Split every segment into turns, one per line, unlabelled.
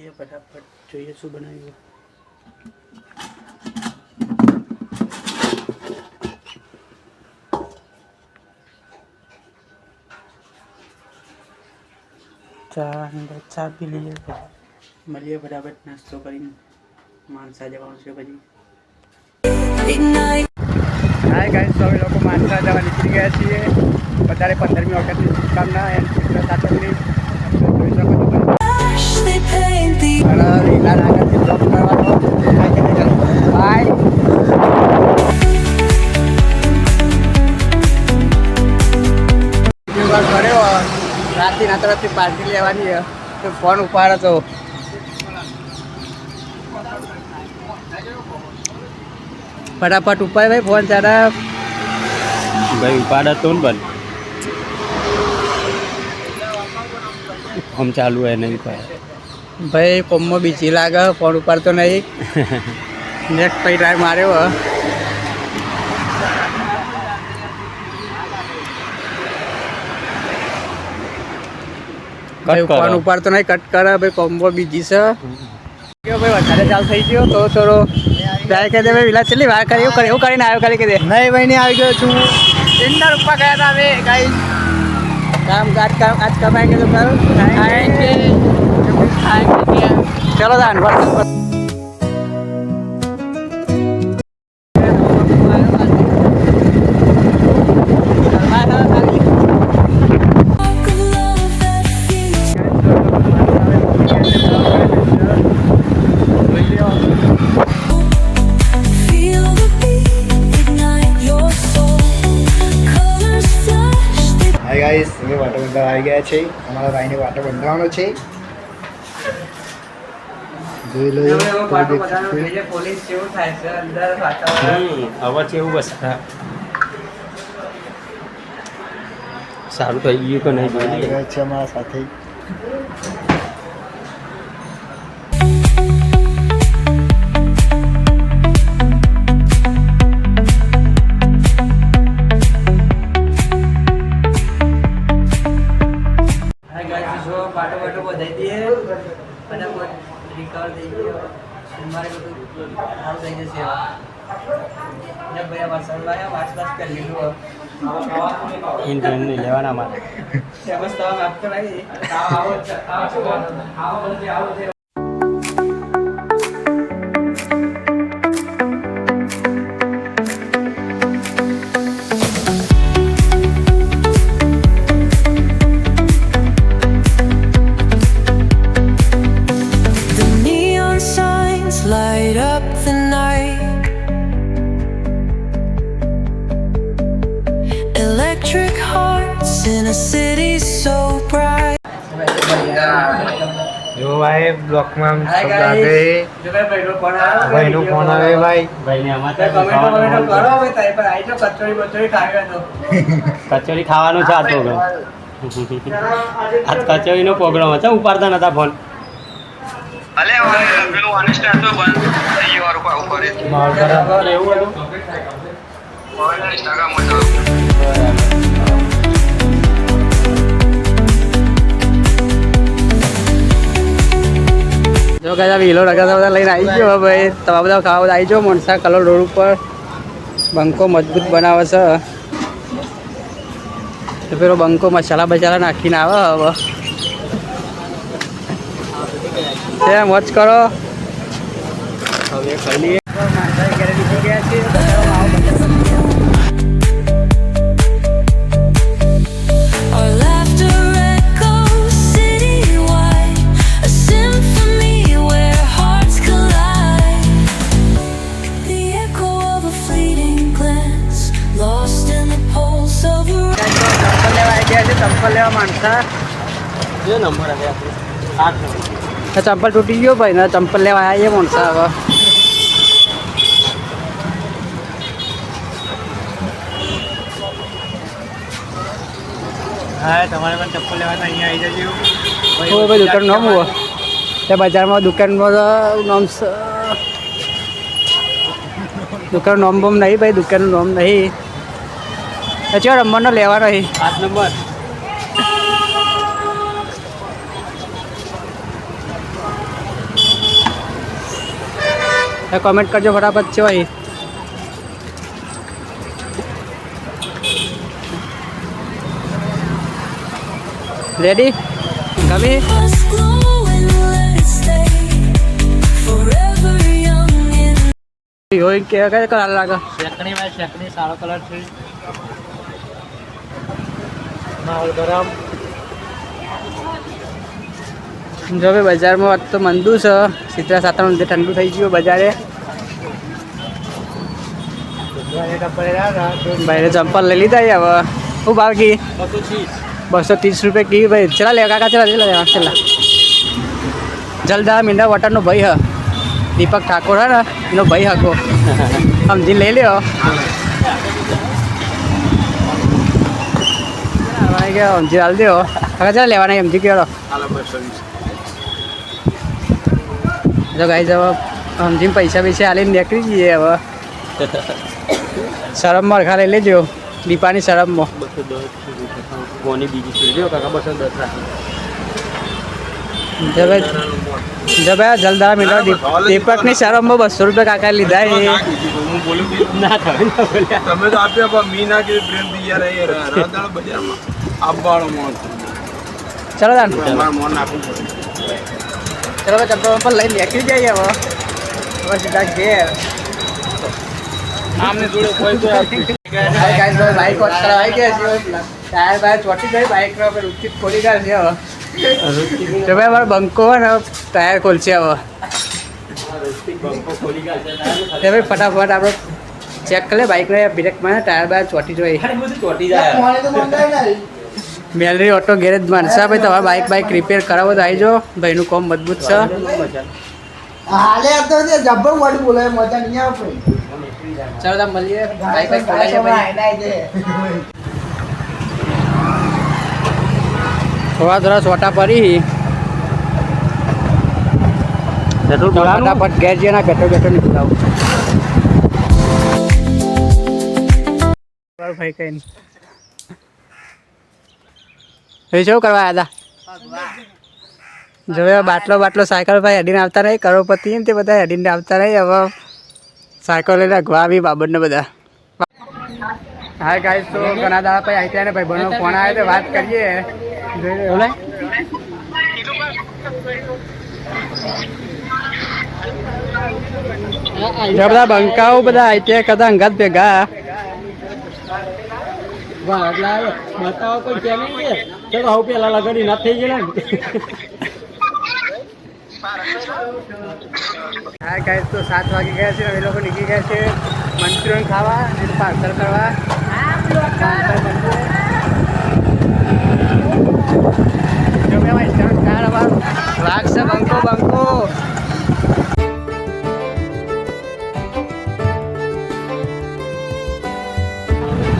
લઈએ ફટાફટ જોઈએ શું બનાવ્યું. ચા ચા પી લઈએ મળીએ બરાબર નાસ્તો કરીને. માણસા જવાનું છે પછી. હાય ગાઈસ સૌ લોકો માનસા જવા નીકળી ગયા છીએ. વધારે પંદરમી વખતની શુભકામના એન્ડ ચિત્ર રાતથી ના તરફથી પાર્ટી લેવાની તો ફોન ઉપાડો તો ફટાફટ ઉપાય ભાઈ, ફોન તારા
ભાઈ, ઉપાડા તો ને બન આમ ચાલુ એને નહીં પાડે
ભાઈ કોમમાં બીજી લાગે ફોન ઉપાડતો નહીં. નેક્સ્ટ ભાઈ ટ્રાય માર્યો ફોન ઉપાડતો નહીં કટ કરે ભાઈ કોમ્બો બીજી છે. ભાઈ વધારે ચાલ થઈ ગયો તો થોડો ટ્રાય કરી દે ભાઈ વિલા વાર કરી એવું એવું કરીને આવ્યો કરી કે દે.
ભાઈ નહીં આવી ગયો છું.
ટેન્ડર ઉપર ગયા હતા અમે કામ કાજ કામ આજ चलो दान
spark of love that feels. Feel the beat, ignite your soul. Colors flash, they
hi guys અમે વાટો બંધાવા આવી ગયા છે અમારા ભાઈને વાટો બંધાવવાનો છે જોઈ લઈએ
પોલીસ કેવું થાય છે અંદર વાતાવરણ.
અવાજ એવું બસ સારું થઈ ગયું કે નહીં
છે અમારા સાથે.
સારું થઈ જશે ને ભાઈ આ સરવાયા વાસ વાસ કરી લીધું
ઇન્ટરન નહીં લેવાના માટે
ફેમસ થવા માફ કરાવી આવો આવો આવો
ભાઈ બ્લોકમાં
ભાઈનો ફોન
આવે ભાઈ.
કચોરી બચોરી ખાવી તો.
કચોરી ખાવાનું છે આ તો હવે. આજ કચોરીનો પ્રોગ્રામ હતો ઉપાડતા નતા ફોન
અલે હવે પેલું honest હતો બંધ થઈ ગયો પાછું ફરી.
એવું હતું?
જો કદાચ વીલો રગડા બધા લઈને આવી ગયો ભાઈ તમે બધા ખાવા બધા આવી જાઓ. મોનસા કલર રોડ ઉપર બંકો મજબૂત બનાવે છે. પેલો બંકો મસાલા બસાલા નાખીને આવે હવે. મોજ કરો. હવે ખાઈ ચંપલ લેવા
નંબર આવે આઠ નંબર
ચંપલ તૂટી ગયો ભાઈ ને ચંપલ લેવા આવ્યા છે માણસા હવે
હા તમારે પણ ચપ્પલ લેવાના અહીંયા આવી જજો
ઓ ભાઈ દુકાન નામ હો તે બજારમાં દુકાનમાં નામ છે દુકાનનું નોમ બોમ નહીં ભાઈ દુકાનનું નોમ નહીં ચો રમવાનો લેવાનો
આઠ નંબર
કોમેન્ટ કરજો ફટાફટ છે અહીં રેડી ગમી
Us glowing, let's stay forever young and
heroine કે કઈ કલર લાગે
શેકણી ભાઈ શેકણી સારો કલર છે. માહોલ ગરમ.
જો ભાઈ બજારમાં વાત તો મંદુ છે. સીતરા સાતમ લીધે ઠંડુ થઈ ગયું બજારે. ભાઈ ચંપલ લઈ લીધા હવે. શું ભાવ કી?
બસો ત્રીસ
રૂપિયા કી ભાઈ. ચલા લે કાકા, ચલા ચલા લેવા, ચલા. જલદા મીંડા વોટરનો ભાઈ હ. દીપક ઠાકોર હે ને, એનો ભાઈ હકો સમજી લઈ લ્યો. કે સમજી હાલ દો કાકા, ચલા લેવાના સમજી ગયો જો ગાઈઝ હવે સમજીને પૈસા પૈસા આલીને નીકળી જઈએ હવે. શરમમાં ખા લઈ લેજો દીપાની શરમમાં.
બસો દસ કોની બીજી છે જો કાકા બસો દસ રાખી
જબે જબે જલદા મીઠા દીપકની શરમમાં બસો રૂપિયા કાકા લીધા એ
ના થાય
તમે તો આપ્યા મી ના કીધું પ્રેમથી યાર એ બજારમાં. આપવાળો મોણ
ચલો દાન
પડે
ચલો હવે ચપ્પલ પર લઈને નીકળી જઈએ હવે હવે સીધા ઘેર.
આમને જોડે કોઈ તો
બાઈક કરવા આવી ગયા છે ટાયર બાયર ચોટી ગઈ બાઈક નો પેલું ઉચિત ખોલી ગયા છે હવે. જો ભાઈ અમારો બંકો હોય ને ટાયર ખોલશે હવે.
બંકો ખોલી ગયા છે
તે ભાઈ ફટાફટ આપણે ચેક કરી લે બાઈકને બ્રેકમાં ટાયર બાયર ચોટી જોઈ.
બધું ચોટી જાય.
મેલરી ઓટો ગેરેજ માણસા ભાઈ તમારે બાઈક બાઈક રિપેર કરાવો તો આવી જાઓ ભાઈનું કોમ મજબૂત છે.
હાલે તો જબ્બર વાળી બોલે મજા નહીં આવે
ચાલો તમે મળીએ. બાઈક બાઈક ખોલાઈએ ભાઈ. થોડા થોડા છોટા પડી તો ફટાફટ ઘેર જઈએ ના બેઠો બેઠો નીકળાવું ભાઈ કઈ નહીં. એ શું કરવા આવ્યા હતા? જોયો, બાટલો બાટલો સાયકલ ભાઈ અડીને આવતા નહીં કરોડપતિ ને તે બધા અડીને આવતા નહીં હવે સાયકલ લઈને અગવા આવી બાબરને બધા. હા ગાઈસ તો ઘણા દાડા ભાઈ આવી ને ભાઈ બનો ફોન આવ્યો તો વાત કરીએ. બધા બંકાઓ બધા આઈટીઆઈ કરતા, અંગાત ભેગા.
બતાવો કોઈ કે નહીં કે? ચલો હું પેલા લગાડી ના થઈ ગયેલા ને.
હા ગાઈસ તો સાત વાગી ગયા છે અમે લોકો નીકળી ગયા છે મંચુરિયન ખાવા અને પાર્સલ કરવા. લાગશે બંકો બંકો.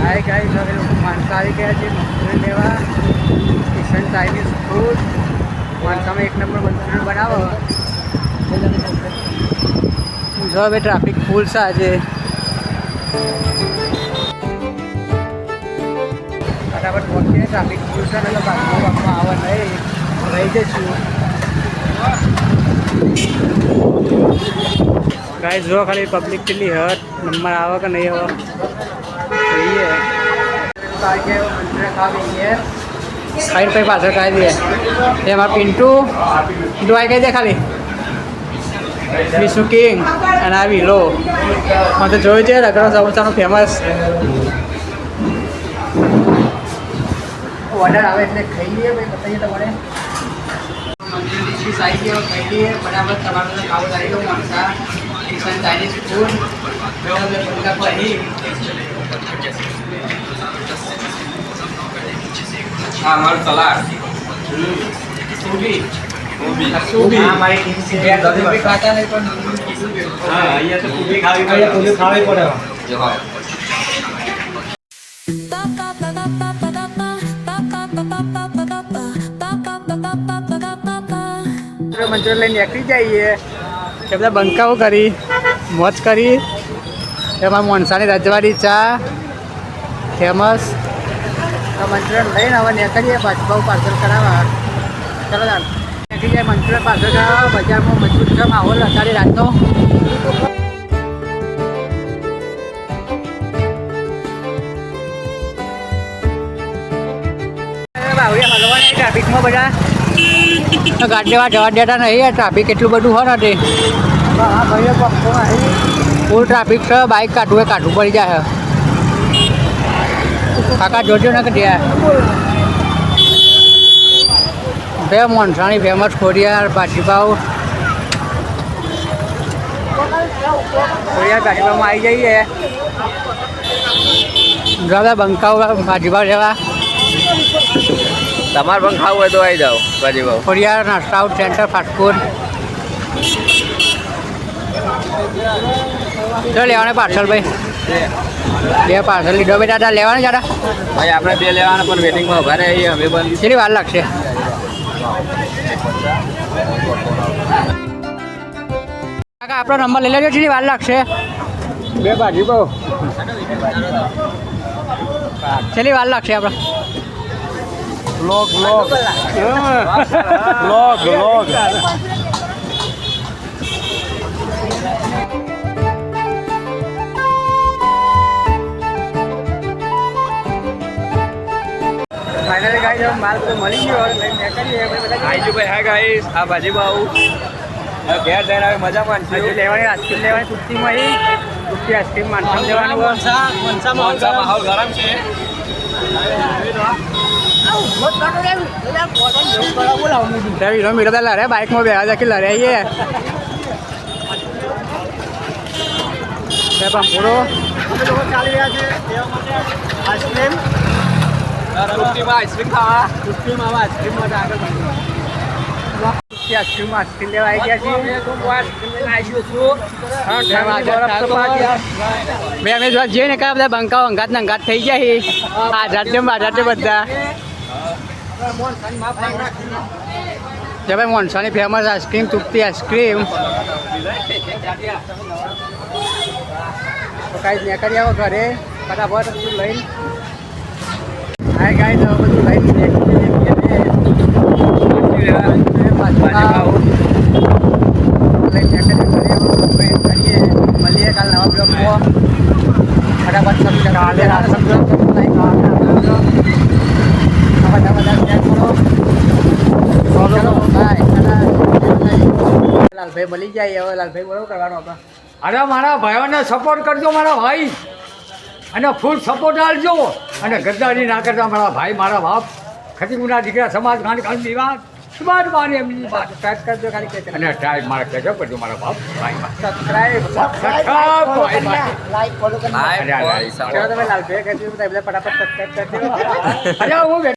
હાય ગાઈસ હવે લોકો માણસો આવી ગયા છે મંચુરિયન લેવા. કિશન ચાઇનીઝ ફૂડ માણસામાં એક નંબર મંચુરિયન બનાવો. જો હવે ટ્રાફિક ફૂલ છે આજે. બરાબર પહોંચીએ ટ્રાફિક ફૂલ છે ને તો બાગમાં બાપમાં આવે નહીં રહી જઈશું. ગાઈસ જો ખાલી પબ્લિક કેટલી હટ નંબર આવે કે નહીં આવે. જોઈએ. ખાઈને પછી પાછળ ખાઈ દઈએ. એમાં પિન્ટુ આવી ગઈ દે ખાલી? વિષ્ણુ કિંગ અને આ વિલો. મને તો જોયું છે રગડા સમોસાનું ફેમસ ઓર્ડર આવે એટલે ખાઈ લઈએ ભાઈ બતાવીએ તમારે ખાઈ લઈએ બરાબર તમારું ખાવું આવી ગયું માણસા ચાઇનીઝ ફૂડ પછી
હા મારું સલાડ
સુબી
સુબી.
સુબી સુબી ખાતા નહીં પણ
હા અહીંયા તો કુબી ખાવી પડે કુબી ખાવી પડે
જો હા
મંચુરિયન લઈને નીકળી જઈએ કે બધા બંકાઓ કરી મોજ કરી એમાં મોનસાની રજવાડી ચા ફેમસ મંચુરિયન લઈને હવે નીકળીએ બહુ પાર્સલ કરાવવા. ચલો ચાલ. નીકળી જાય મંત્રણ પાર્સલ કરાવવા બજારમાં મજબૂત છે માહોલ અત્યારે રાતનો. ટ્રાફિકમાં બધા. ગાડીમાં જવા દેતા નહીં ટ્રાફિક એટલું બધું હોય ને તે ફૂલ ટ્રાફિક છે બાઇક કાઢવું એ કાઢવું પડી જાય. કાકા જોજો ને કે ત્યાં. બે મોનસાણી ફેમસ ખોડિયાર ભાજીપાવ ખોડિયાર ભાજીપાવમાં આવી જઈએ. દાદા બંકાવ ભાજીપાવ લેવા
તમારે પણ ખાવું હોય તો આવી જાઓ બાજી ભાવ
ખોડિયાર નાસ્તા સેન્ટર ફાસ્ટફૂડ. ચાલ લેવાને પાર્સલ ભાઈ. બે પાર્સલ લીધો. બે દાદા લેવાના દાદા?
ભાઈ આપણે બે લેવાના પણ વેટિંગમાં ઊભા રહીએ અમે પણ
કેટલી વાર લાગશે? કાકા આપણો નંબર લઈ લેજો કેટલી વાર લાગશે? બે ભાજી બહુ કેટલી વાર લાગશે આપણે?
લોગ લોગ લોગ લોગ
ફાઇનલી ગાઈ જો માલ તો મળી ગયો. હવે નીકળીએ બધા
આઈજો ભાઈ હા ગાઈસ આ ભાજી ભાવ ઘેર જઈને હવે મજા માનશું
લેવાની આઈસ્ક્રીમ લેવાની કુર્તીમાં એ. કુર્તી આઈસ્ક્રીમ માનસામ લેવાનું.
મોનસા માહોલ ગરમ. છે.
લડે બાઇકમાં બેહા જાય કે લડે આવીએ બે પૂરો. ચાલી રહ્યા છે આઈસ્ક્રીમ.
કુર્તીમાં આઈસ્ક્રીમ ખાવા
કુર્તીમાં હવે આઈસ્ક્રીમમાં આગળ કુર્તી આઈસ્ક્રીમ આઈસ્ક્રીમ લેવા આવી ગયા છીએ બે અમે જોવા જઈએ ને કયા બધા બંકાઓ અંગાત ને અંગાત થઈ ગયા છે? છે આઝાદ છે બધા. જે ભાઈ મોનસાની ફેમસ આઈસ્ક્રીમ તૂટતી આઈસ્ક્રીમ તો કાંઈ કરી આવો ઘરે. ફટાફટ લઈને હા ગાય હવે બધું લઈને મળીએ કાલ નવા બ્લોગમાં ફટાફટ સબસ્ક્રાઈબ કાલે સબસ્ક્રાઈબ બધા બધા શેર કરો ચલો બાય લાલભાઈ મળી જાય હવે લાલભાઈ બરોબર કરવાનો આપણે.
અરે મારા ભાઈઓને સપોર્ટ કરજો મારા ભાઈ. અને ફૂલ સપોર્ટ આપજો. અને ગદ્દારી ના કરતા મારા ભાઈ મારા બાપ ખતીમુના દીકરા સમાજ ગાંઠ ગાંઠ વાત સમાજ મારી એમની વાત.
સબસ્ક્રાઈબ કરજો ખાલી
અને ટાઈમ મારા કહેજો કરજો મારા બાપ ભાઈ સબસ્ક્રાઇબ સબસ્ક્રાઇબ.
લાઈક ફોલો કરી
હાય
અરે, અરે,
બોલ,
અરે.
ચલો તમે લાલભાઈ કહી દીધું બધા ફટાફટ સબસ્ક્રાઈબ કરજો.
અરે હું